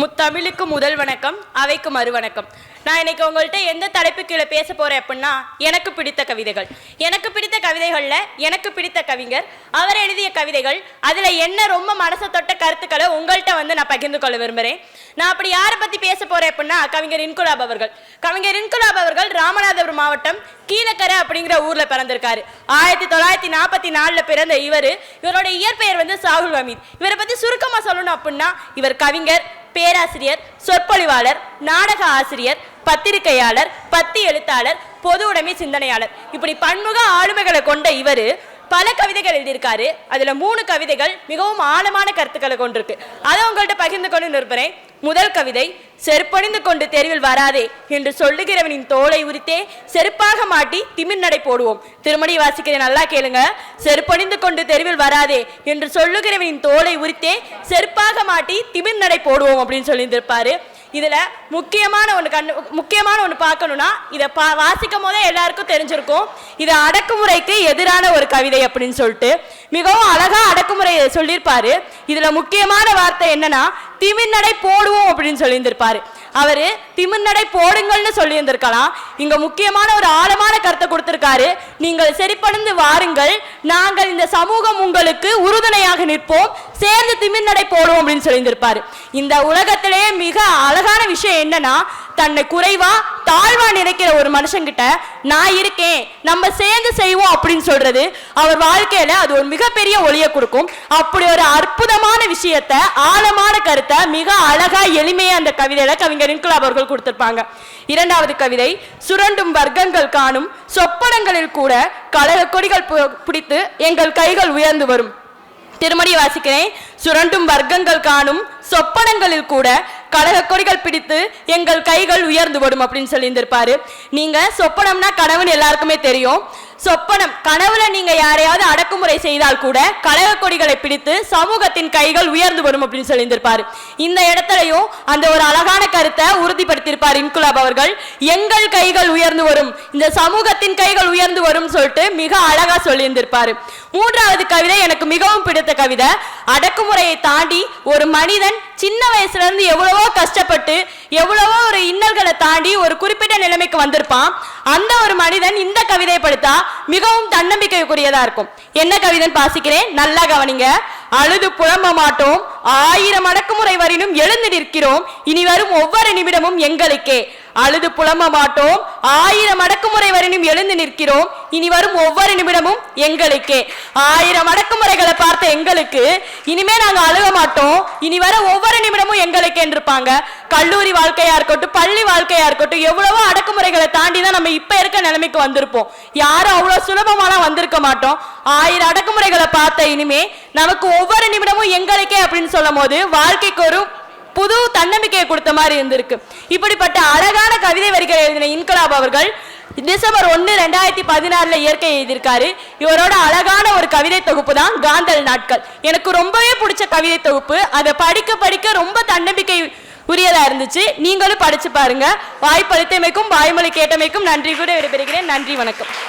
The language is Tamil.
முத்தமிழுக்கு முதல் வணக்கம் அவைக்கு மறுவணக்கம் நான் இன்னைக்கு உங்கள்கிட்ட எந்த தலைப்பு கீழே பேச போறேன் அப்படின்னா எனக்கு பிடித்த கவிதைகள். எனக்கு பிடித்த கவிதைகள்ல எனக்கு பிடித்த கவிஞர். அவர் எழுதிய கவிதைகள் அதுல என்ன ரொம்ப மனசை தொட்ட கருத்துக்களை உங்கள்கிட்ட வந்து நான் பகிர்ந்து கொள்ள விரும்புறேன். நான் அப்படி யாரை பத்தி பேச போறேன் அப்படின்னா கவிஞர் இன்குலாப் அவர்கள். கவிஞர் இன்குலாப் அவர்கள் ராமநாதபுரம் மாவட்டம் கீழக்கரை அப்படிங்கிற ஊர்ல பிறந்திருக்காரு. ஆயிரத்தி தொள்ளாயிரத்தி நாற்பத்தி நாலுல பிறந்த இவர். இவரோட இயற்பெயர் வந்து சாகுல் அமீத் இவரை பத்தி சுருக்கமா சொல்லணும் அப்படின்னா இவர் கவிஞர் பேராசிரியர் சொற்பொழிவாளர் நாடக ஆசிரியர் பத்திரிகையாளர் பத்தி எழுத்தாளர் பொது உடைமை சிந்தனையாளர். இப்படி பன்முக ஆளுமைகளை கொண்ட இவர் பல கவிதைகள் எழுதியிருக்காரு. அதில் மூணு கவிதைகள் மிகவும் ஆழமான கருத்துக்களை கொண்டிருக்கு. அதை உங்கள்கிட்ட பகிர்ந்து கொண்டு நிற்பறேன் முதல் கவிதை செருப்பணிந்து கொண்டு தெருவில் வராதே என்று சொல்லுகிறவனின் தோலை உரித்தே செருப்பாக மாட்டி திமிர் நடை போடுவோம். திருமணி வாசிக்கிறேன் நல்லா கேளுங்க. செருப்பணிந்து கொண்டு தெருவில் வராதே என்று சொல்லுகிறவனின் தோலை உரித்தே செருப்பாக மாட்டி திமிர் நடை போடுவோம் அப்படின்னு சொல்லியிருந்திருப்பாரு. இதில் முக்கியமான ஒன்று கண் முக்கியமான ஒன்று பார்க்கணும்னா இதை பா வாசிக்கும் போதே எல்லாருக்கும் தெரிஞ்சிருக்கும். இது அடக்குமுறைக்கு எதிரான ஒரு கவிதை அப்படின்னு சொல்லிட்டு மிகவும் அழகாக அடக்குமுறையை சொல்லியிருப்பாரு. இதில் முக்கியமான வார்த்தை என்னன்னா திமிழ்நடை போடுவோம் அப்படின்னு சொல்லியிருந்திருப்பாரு. அவர் திமிழ்நடை போடுங்கள்னு சொல்லியிருந்திருக்கலாம். இங்கே முக்கியமான ஒரு ஆழமான கருத்தை கொடுத்துருக்காரு. நீங்கள் செறிப்படைந்து வாருங்கள். நாங்கள் இந்த சமூகம் உங்களுக்கு உறுதுணையாக நிற்போம். சேர்ந்து திமிர்நடை போடுவோம் அப்படின்னு சொல்லியிருந்திருப்பாரு. இந்த உலகத்திலேயே மிக அழகான விஷயம் என்னன்னா தன்னை குறைவா தாழ்வா நினைக்கிற ஒரு மனுஷங்கிட்ட நான் இருக்கேன் நம்ம சேர்ந்து செய்வோம் அப்படின்னு சொல்றது அவர் வாழ்க்கையில அது ஒரு மிகப்பெரிய ஒளியை கொடுக்கும். அப்படி ஒரு அற்புதமான விஷயத்த ஆழமான கருத்தை மிக அழகா எளிமையா அந்த கவிதையில கவிஞர் இன்குலா அவர்கள் கொடுத்திருப்பாங்க. இரண்டாவது கவிதை சுரண்டும் வர்க்கங்கள் காணும் சொப்பனங்களில் கூட கழக கொடிகள் பு- பிடித்து எங்கள் கைகள் உயர்ந்து வரும். திருமணி வாசிக்கிறேன். சுரண்டும் வர்க்கங்கள் காணும் சொப்பனங்களில் கூட கழக கொடிகள் பிடித்து எங்கள் கைகள் உயர்ந்து வரும் அப்படின்னு சொல்லியிருந்திருப்பாரு. நீங்க சொப்பனம்னா கனவுன்னு எல்லாருக்குமே தெரியும். சொப்பனம் கனவுல நீங்க யாரையாவது அடக்குமுறை செய்தால் கூட கழக கொடிகளை பிடித்து சமூகத்தின் கைகள் உயர்ந்து வரும் அப்படின்னு சொல்லியிருந்திருப்பாரு. இந்த இடத்துலயும் அந்த ஒரு அழகான கருத்தை உறுதிப்படுத்தியிருப்பார் இன்குலாப் அவர்கள். எங்கள் கைகள் உயர்ந்து வரும் இந்த சமூகத்தின் கைகள் உயர்ந்து வரும் சொல்லிட்டு மிக அழகா சொல்லியிருந்திருப்பாரு. மூன்றாவது கவிதை எனக்கு மிகவும் பிடித்த கவிதை. அடக்குமுறையை தாண்டி ஒரு மனிதன் சின்ன வயசுல இருந்து எவ்வளவோ கஷ்டப்பட்டு எவ்வளவோ ஒரு இன்னல்களை தாண்டி ஒரு குறிப்பிட்ட நிலைமைக்கு வந்திருப்பான். அந்த ஒரு மனிதன் இந்த கவிதை படித்தா மிகவும் தன்னம்பிக்கைக்குரியதா இருக்கும். என்ன கவிதைன்னு பாசிக்கிறேன் நல்லா கவனிங்க. அழுது புலம்ப மாட்டோம். ஆயிரம் அடக்குமுறை வரினும் எழுந்து நிற்கிறோம். இனி வரும் ஒவ்வொரு நிமிடமும் எங்களுக்கே. அழுது புலம்ப மாட்டோம். ஆயிரம் அடக்குமுறை வரையும் எழுந்து நிற்கிறோம். இனி வரும் ஒவ்வொரு நிமிடமும் எங்களுக்கே. ஆயிரம் அடக்குமுறைகளை பார்த்த எங்களுக்கு இனிமே நாங்க அழுக மாட்டோம். இனி வர ஒவ்வொரு நிமிடமும் எங்களுக்கே இருப்பாங்க கல்லூரி வாழ்க்கையா இருக்கட்டும் பள்ளி வாழ்க்கையா இருக்கட்டும் எவ்வளவோ அடக்குமுறைகளை தாண்டி தான் நம்ம இப்ப இருக்க நிலைமைக்கு வந்திருப்போம். யாரும் அவ்வளவு சுலபமாலாம் வந்திருக்க மாட்டோம். ஆயிரம் அடக்குமுறைகளை பார்த்த இனிமே நமக்கு ஒவ்வொரு நிமிடமும் எங்களுக்கே அப்படின்னு சொல்லும் போது வாழ்க்கைக்கு ஒரு புது தன்னம்பிக்கையை கொடுத்த மாதிரி இருந்திருக்கு. இப்படிப்பட்ட அழகான கவிதை வரிகள் எழுதின இன்கலாப் அவர்கள் டிசம்பர் ஒன்று ரெண்டாயிரத்தி பதினாறுல இயற்கை எழுதியிருக்காரு. இவரோட அழகான ஒரு கவிதை தொகுப்பு தான் காந்தல் நாட்கள். எனக்கு ரொம்பவே பிடிச்ச கவிதை தொகுப்பு. அதை படிக்க படிக்க ரொம்ப தன்னம்பிக்கை உரியதா இருந்துச்சு. நீங்களும் படிச்சு பாருங்க. வாய்ப்பளித்தமைக்கும் வாய்மொழி கேட்டமைக்கும் நன்றி கூட விடைபெறுகிறேன். நன்றி வணக்கம்.